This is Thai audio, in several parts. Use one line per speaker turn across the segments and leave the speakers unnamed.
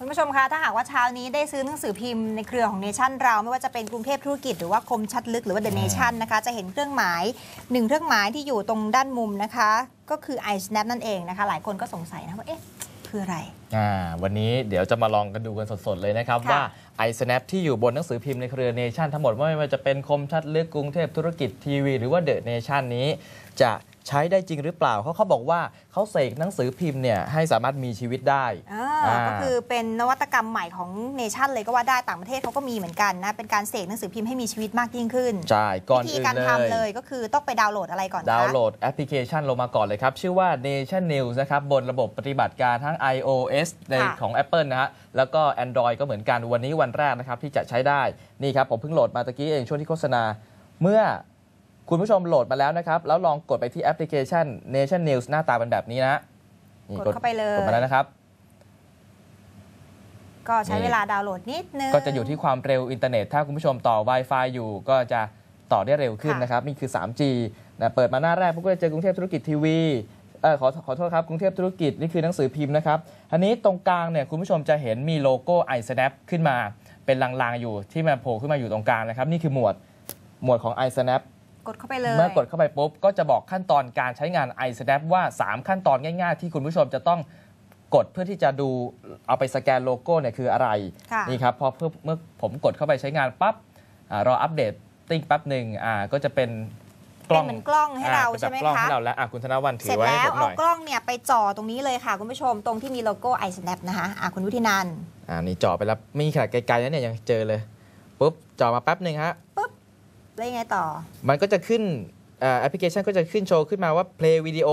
คุณผู้ชมคะถ้าหากว่าเช้านี้ได้ซื้อหนังสือพิมพ์ในเครือของเนชั่นเราไม่ว่าจะเป็นกรุงเทพธุรกิจหรือว่าคมชัดลึกหรือว่าเดอะเนชั่นนะคะจะเห็นเครื่องหมายหนึ่งเครื่องหมายที่อยู่ตรงด้านมุมนะคะ ก็คือ iSnap นั่นเองนะคะ หลายคนก็สงสัยนะว่าเอ๊ะคืออะไร
อ่าวันนี้เดี๋ยวจะมาลองกันดูกันสดๆเลยนะครับ
ค่ะ
ว่า iSnap ที่อยู่บนหนังสือพิมพ์ในเครือเนชั่นทั้งหมดไม่ว่าจะเป็นคมชัดลึกกรุงเทพธุรกิจทีวีหรือว่าเดอะเนชั่นนี้จะ ใช้ได้จริงหรือเปล่าเขาเขาบอกว่าเขาเสกหนังสือพิมพ์เนี่ยให้สามารถมีชีวิตได้
อ่า
อ่า
ก็คือเป็นนวัตกรรมใหม่ของเนชั่นเลยก็ว่าได้ต่างประเทศเขาก็มีเหมือนกันนะเป็นการเสกหนังสือพิมพ์ให้มีชีวิตมากยิ่งขึ้น
ใช่ก่อน
วิธี
อื่น
การ
เล
ทำ
ย
เลยก็คือต้องไปดาวน์โหลดอะไรก่อนคะ
ดาวน์โหลดแอปพลิเคชันลงมาก่อนเลยครับ ชื่อว่า Nation News นะครับบนระบบปฏิบัติการทั้ง iOS ใน
ค่ะ
ของ Apple นะฮะแล้วก็ Android ก็เหมือนกันวันนี้วันแรกนะครับที่จะใช้ได้นี่ครับผมเพิ่งโหลดมาตะกี้เองช่วงที่โฆษณาเมื่อ คุณผู้ชมโหลดมาแล้วนะครับ แล้วลองกดไปที่แอปพลิเคชัน Nation News หน้าตาเป็นแบบนี้นะนี่
กดเข้าไปเลย
กดมาแล้วนะครับ
ก็ใช้
นี่
เวลาดาวน์โหลดนิดนึง
ก็จะอยู่ที่ความเร็วอินเทอร์เน็ต ถ้าคุณผู้ชมต่อ Wi-Fi อยู่ก็จะต่อได้เร็วขึ้น
ค่ะ
นะครับ นี่คือ 3G นะเปิดมาหน้าแรกพวกก็จะเจอกรุงเทพธุรกิจทีวีเออขอขอโทษครับ กรุงเทพธุรกิจนี่คือหนังสือพิมพ์นะครับอันนี้ตรงกลางเนี่ยคุณผู้ชมจะเห็นมีโลโก้ iSnap ขึ้นมาเป็นลางๆอยู่ที่มันโผล่ขึ้นมาอยู่ตรงกลางนะครับ นี่คือหมวดหมวดของ iSnap
กดเข้าไปเลย
เมื่อกดเข้าไปปุ๊บ ก็จะบอกขั้นตอนการใช้งาน iSnap ว่า 3 ขั้นตอนง่าย ๆ ที่คุณผู้ชมจะต้องกดเพื่อที่จะดูเอาไปสแกนโลโก้เนี่ยคืออะไร
ค่ะ
นี่ครับพอเพื่อเมื่อผมกดเข้าไปใช้งานปั๊บอารออัปเดตติ้งแป๊บหนึ่งอ่าก็จะเป็นกล้อง
เป็นเหมือนกล้องให้เรา
อ่ป็น
ใช่ไหม
แบบกล้อง
คะ
ให้เราแล้วอะคุณธนวันถื
เสร็จ
อไว้ให้
แล้
ผ
ว
มห
เอา
น่อย
กล้องเนี่ยไปจ่อตรงนี้เลยค่ะ คุณผู้ชมตรงที่มีโลโก้ iSnap นะคะอะคุณวุฒินันท์
อ่านี่จ่อไปแล้วมีขนาดไกลๆนะเนี่ยยังเจอเลยปุ๊บจ่อมาแป๊บหนึ่งฮะ
แล้วยังไงต่อ
มันก็จะขึ้นอ่าแอปพลิเคชันก็จะขึ้นโชว์ขึ้นมาว่า Play Video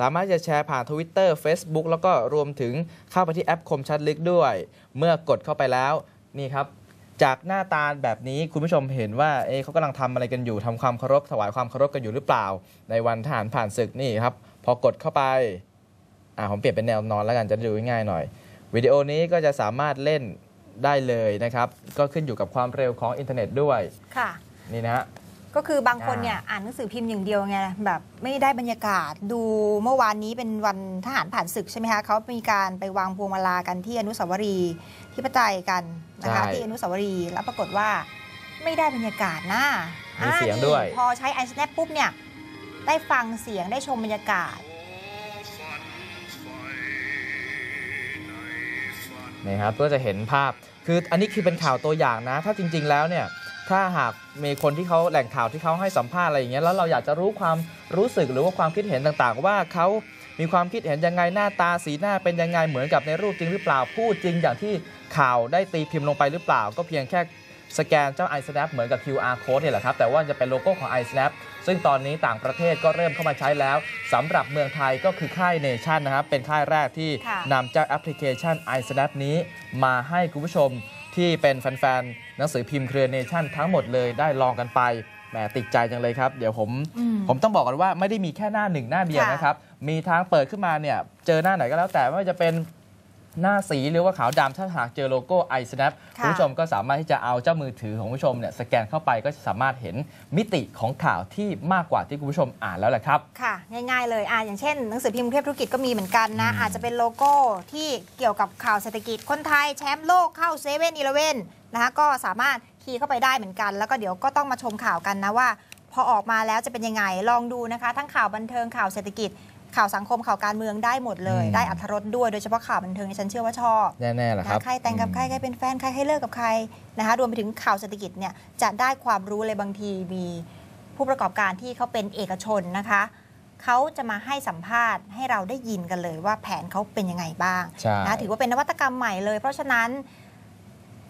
สามารถจะแชร์ผ่าน Twitter Facebook แล้วก็รวมถึงเข้าไปที่แอปคมชัดลึกด้วย เมื่อกดเข้าไปแล้วนี่ครับ จากหน้าตาแบบนี้คุณผู้ชมเห็นว่าเอ๊ะเขากำลังทำอะไรกันอยู่ทำความเคารพถวายความเคารพกันอยู่หรือเปล่า ในวันทหารผ่านศึกนี่ครับ พอกดเข้าไปอ่าผมเปลี่ยนเป็นแนวนอนแล้วกันจะได้ดูง่ายๆหน่อยวิดีโอนี้ก็จะสามารถเล่นได้เลยนะครับ ก็ขึ้นอยู่กับความเร็วของอินเทอร์เน็ตด้วย
ค่ะ
นี่นะฮะ
ก็คือบางคน
อ่า
เนี่ยอ่านหนังสือพิมพ์อย่างเดียวไงแบบไม่ได้บรรยากาศดูเมื่อวานนี้เป็นวันทหารผ่านศึกใช่ไหมคะเขามีการไปวางพวงมาลากันที่อนุสาวรีย์ที่พระไตรกันนะคะ
ใช่
ที่อนุสาวรีย์แล้วปรากฏว่าไม่ได้บรรยากาศนะ
มี
อ่า
เสียง
นี่
ด้วย
พอใช้ iSnap ปุ๊บเนี่ยได้ฟังเสียงได้ชมบรรยากาศ
นี่ครับก็จะเห็นภาพ คืออันนี้คือเป็นข่าวตัวอย่างนะ ถ้าจริง ๆ แล้วเนี่ย ถ้าหากมีคนที่เขาแหล่งข่าวที่เขาให้สัมภาษณ์อะไรอย่างเงี้ยแล้วเราอยากจะรู้ความรู้สึกหรือว่าความคิดเห็นต่างๆ ว่าเขามีความคิดเห็นยังไงหน้าตาสีหน้าเป็นยังไงเหมือนกับในรูปจริงหรือเปล่าพูดจริงอย่างที่ข่าวได้ตีพิมพ์ลงไปหรือเปล่า ก็เพียงแค่สแกนเจ้า iSnap เหมือนกับ QR code เนี่ยแหละครับ แต่ว่าจะเป็นโลโก้ของ iSnap ซึ่งตอนนี้ต่างประเทศก็เริ่มเข้ามาใช้แล้วสำหรับเมืองไทยก็คือค่ายเนชั่นนะครับ เป็นค่ายแรกที่
ค่ะ
นำเจ้าแอปพลิเคชัน iSnap นี้มาให้คุณผู้ชม ที่เป็นแฟนๆหนังสือพิมพ์เครือเนชั่นทั้งหมดเลยได้ลองกันไปแหมติดใจจังเลยครับ เดี๋ยวผม
อืม
ผมต้องบอกกันว่าไม่ได้มีแค่หน้าหนึ่งหน้าเดียว
ค่ะ
นะครับ มีทางเปิดขึ้นมาเนี่ยเจอหน้าไหนก็แล้วแต่ไม่ว่าจะเป็น หน้าสีหรือว่าขาวดำถ้าหากเจอโลโก้ iSnap
ค่ะ
คุณผู้ชมก็สามารถที่จะเอาเจ้ามือถือของคุณผู้ชมเนี่ยสแกนเข้าไปก็จะสามารถเห็นมิติของข่าวที่มากกว่าที่คุณผู้ชมอ่านแล้วแหละครับ
ค่ะ ง่ายๆเลยอ่าอย่างเช่นหนังสือพิมพ์กรุงเทพธุรกิจก็มีเหมือนกันนะ
อืม
อาจจะเป็นโลโก้ที่เกี่ยวกับข่าวเศรษฐกิจคนไทยแชมป์โลกเข้าเซเว่นอีเลเว่นนะคะก็สามารถคีย์เข้าไปได้เหมือนกัน แล้วก็เดี๋ยวก็ต้องมาชมข่าวกันนะว่า พอออกมาแล้วจะเป็นยังไงลองดูนะคะ ทั้งข่าวบันเทิงข่าวเศรษฐกิจ ข่าวสังคมข่าวการเมืองได้หมดเลย
อืม
ได้อัธรสด้วยโดยเฉพาะข่าวบันเทิงนี่ฉันเชื่อว่าชอบ
แน่ๆแหละครับ
นะใครแต่งกับใครใครเป็นแฟนใครให้เลิกกับใครนะคะรวมไปถึงข่าวเศรษฐกิจเนี่ยจะได้ความรู้เลยบางทีมีผู้ประกอบการที่เขาเป็นเอกชนนะคะเขาจะมาให้สัมภาษณ์ให้เราได้ยินกันเลยว่าแผนเขาเป็นยังไงบ้าง
ใช่
นะถือว่าเป็นนวัตกรรมใหม่เลย เพราะฉะนั้น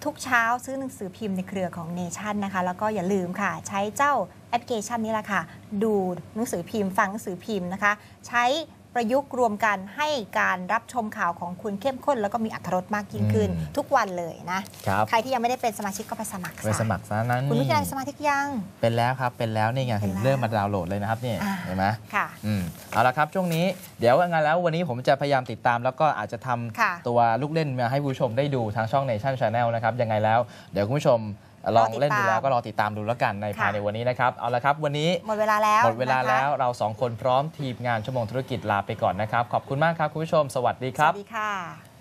ทุกเช้าซื้อหนังสือพิมพ์ในเครือของเนชั่นนะคะ แล้วก็อย่าลืมค่ะ ใช้เจ้าแอป พลิเคชันนี้แหละค่ะ ดูหนังสือพิมพ์ฟังหนังสือพิมพ์นะคะ ใช้ประยุกต์รวมกันให้การรับชมข่าวของคุณเข้มข้น แล้วก็มีอรรถรสมากยิ่งขึ้น
อืม
ทุกวันเลยนะ
ครับ
ใครที่ยังไม่ได้เป็นสมาชิกก็ไปสมัคร
ไปสมัครซะนั้น
คุณวิ
นี่
จารณ์สมาชิกยัง
เป็นแล้วครับเป็นแล้วนี่ไง
เป็น
ถึง
แล้ว
เริ่มมาดาวน์โหลดเลยนะครับนี่
อ่า
เห็นไหม
ค่ะ
อืมเอาละครับช่วงนี้เดี๋ยวงานแล้ววันนี้ผมจะพยายามติดตาม แล้วก็อาจจะทำ
ค่ะ
ตัวลูกเล่นมาให้ผู้ชมได้ดูทางช่อง Nation Channel นะครับยังไงแล้วเดี๋ยวคุณผู้ชม ลองเล่นดูแล้วก็รอติดตามดูแล้วกันใน
ค่ะ
ภายในวันนี้นะครับเอาละครับวันนี้
หมดเวลาแล้ว
หมดเวลา
นะคะ
แล้วเราสองคนพร้อมทีมงานชั่วโมงธุรกิจลาไปก่อนนะครับ ขอบคุณมากครับคุณผู้ชม สวัสดีค
ส
รับ
วัสดีค่ะ